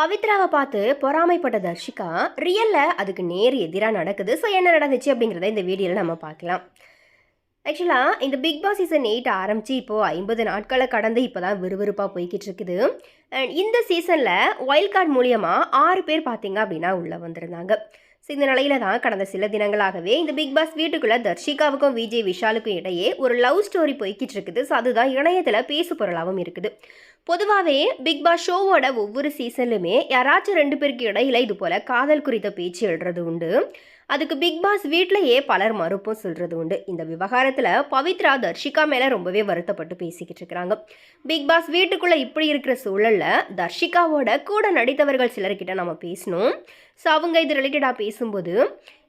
பவித்ராவை பார்த்து பொறாமைப்பட்ட தர்ஷிகா ரியல்ல அதுக்கு நேர் எதிராக நடக்குது. ஸோ என்ன நடந்துச்சு அப்படிங்கிறத இந்த வீடியோவில் நம்ம பார்க்கலாம். ஆக்சுவலாக இந்த பிக் பாஸ் சீசன் எயிட் ஆரம்பித்து இப்போது ஐம்பது நாட்களை கடந்து இப்போ தான் விறுவிறுப்பாக போய்கிட்டு இருக்குது. அண்ட் இந்த சீசனில் வைல்ட் கார்டு மூலியமாக ஆறு பேர் பார்த்தீங்க அப்படின்னா உள்ளே வந்திருந்தாங்க. ஸோ இந்த நிலையில தான் கடந்த சில தினங்களாகவே இந்த பிக் பாஸ் வீட்டுக்குள்ளே தர்ஷிகாவுக்கும் விஜய் விஷாலுக்கும் இடையே ஒரு லவ் ஸ்டோரி போய்கிட்டு இருக்குது. ஸோ அதுதான் இணையத்தில் பேசு பொருளாகவும் இருக்குது. பொதுவாகவே பிக் பாஸ் ஷோவோட ஒவ்வொரு சீசன்லையுமே யாராச்சும் ரெண்டு பேருக்கு இடையில இது போல காதல் குறித்த பேச்சு எழுறது உண்டு. அதுக்கு பிக் பாஸ் வீட்டிலேயே பலர் மறுப்பும் சொல்றது உண்டு. இந்த விவகாரத்தில் பவித்ரா தர்ஷிகா மேலே ரொம்பவே வருத்தப்பட்டு பேசிக்கிட்டு இருக்கிறாங்க. பிக் பாஸ் வீட்டுக்குள்ளே இப்படி இருக்கிற சூழல்ல தர்ஷிகாவோட கூட நடித்தவர்கள் சிலர்கிட்ட நம்ம பேசணும். ஸோ அவங்க இது ரிலேட்டடாக பேசும்போது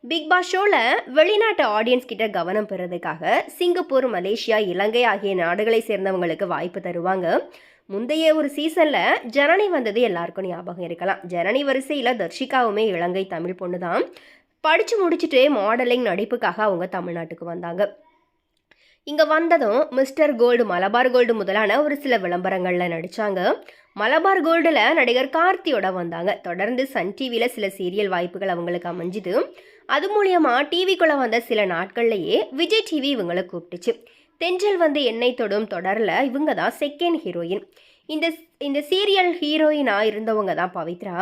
பிக் பாஸ் ஷோவில் வெளிநாட்டு ஆடியன்ஸ் கிட்ட கவனம் பெறதுக்காக சிங்கப்பூர் மலேசியா இலங்கை ஆகிய நாடுகளை சேர்ந்தவங்களுக்கு வாய்ப்பு தருவாங்க. முந்தைய ஒரு சீசனில் ஜனனி வந்தது எல்லாருக்கும் ஞாபகம் இருக்கலாம். ஜனனி வரிசையில் தர்ஷிகாவுமே இலங்கை தமிழ் பொண்ணு தான் படித்து முடிச்சுட்டு மாடலிங் நடிப்புக்காக அவங்க தமிழ்நாட்டுக்கு வந்தாங்க. இங்கே வந்ததும் மிஸ்டர் கோல்டு மலபார் கோல்டு முதலான ஒரு சில விளம்பரங்களில் நடித்தாங்க மலபார் கோல்டில் நடிகர் கார்த்தியோட வந்தாங்க. தொடர்ந்து சன் டிவியில் சில சீரியல் வாய்ப்புகள் அவங்களுக்கு அமைஞ்சுது. அது மூலியமாக டிவிக்குள்ளே வந்த சில நாட்கள்லையே விஜய் டிவி இவங்களை கூப்பிட்டுச்சு. தென்றல் வந்து எண்ணெய் தொடும் தொடரில் இவங்க தான் செகண்ட் ஹீரோயின் இந்த இந்த சீரியல் ஹீரோயினாக இருந்தவங்க தான் பவித்ரா.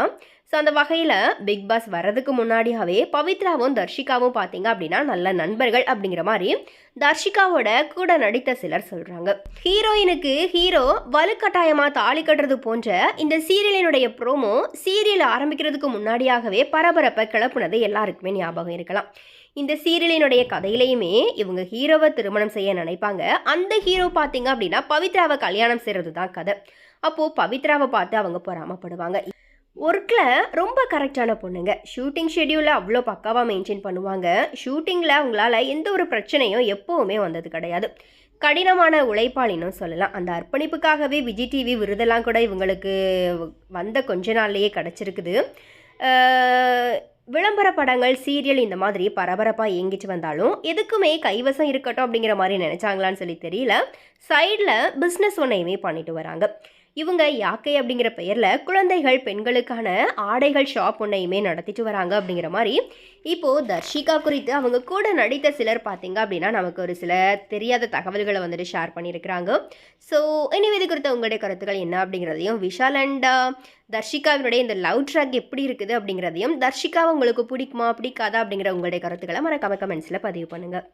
ஸோ அந்த வகையில் பிக் பாஸ் வர்றதுக்கு முன்னாடியாகவே பவித்ராவும் தர்ஷிகாவும் பார்த்தீங்க அப்படின்னா நல்ல நண்பர்கள் அப்படிங்கிற மாதிரி தர்ஷிகாவோட கூட நடித்த சிலர் சொல்கிறாங்க ஹீரோயினுக்கு ஹீரோ வலுக்கட்டாயமாக தாலி கட்டுறது போன்ற இந்த சீரியலினுடைய ப்ரோமோ சீரியல் ஆரம்பிக்கிறதுக்கு முன்னாடியாகவே பரபரப்பை கிளப்புனது எல்லாருக்குமே ஞாபகம் இருக்கலாம். இந்த சீரியலினுடைய கதையிலையுமே இவங்க ஹீரோவை திருமணம் செய்ய நினைப்பாங்க. அந்த ஹீரோ பார்த்தீங்க அப்படின்னா பவித்ராவை கல்யாணம் செய்கிறது தான் கதை. அப்போது பவித்ராவை பார்த்து அவங்க பொறாமப்படுவாங்க. ஒர்க்கில் ரொம்ப கரெக்டான பொண்ணுங்க. ஷூட்டிங் ஷெடியூலை அவ்வளோ பக்காவாக மெயின்டைன் பண்ணுவாங்க. ஷூட்டிங்கில் அவங்களால எந்த ஒரு பிரச்சனையும் எப்போவுமே வந்தது கிடையாது. கடினமான உழைப்பாளினும் சொல்லலாம். அந்த அர்ப்பணிப்புக்காகவே விஜய் டிவி விருதெல்லாம் கூட இவங்களுக்கு வந்த கொஞ்ச நாள்லேயே கிடச்சிருக்குது. விளம்பர படங்கள் சீரியல் இந்த மாதிரி பரபரப்பாக இயங்கிட்டு வந்தாலும் எதுக்குமே கைவசம் இருக்கட்டும் அப்படிங்கிற மாதிரி நினச்சாங்களான்னு சொல்லி தெரியல. சைடில் பிஸ்னஸ் ஒன்றையுமே பண்ணிட்டு வராங்க. இவங்க யாக்கை அப்படிங்கிற பெயரில் குழந்தைகள் பெண்களுக்கான ஆடைகள் ஷாப் ஒன்றையுமே நடத்திட்டு வராங்க அப்படிங்கிற மாதிரி. இப்போது தர்ஷிகா குறித்து அவங்க கூட நடித்த சிலர் பார்த்தீங்க அப்படின்னா நமக்கு ஒரு சில தெரியாத தகவல்களை வந்துட்டு ஷேர் பண்ணியிருக்கிறாங்க. ஸோ இனி இது குறித்த உங்களுடைய கருத்துக்கள் என்ன அப்படிங்கிறதையும் விஷால் அண்ட் தர்ஷிகாவினுடைய இந்த லவ் ட்ராக் எப்படி இருக்குது அப்படிங்கிறதையும் தர்ஷிகாவை உங்களுக்கு பிடிக்குமா பிடிக்காதா அப்படிங்கிற உங்களுடைய கருத்துக்களை மறக்காம கமெண்ட்ஸில் பதிவு பண்ணுங்கள்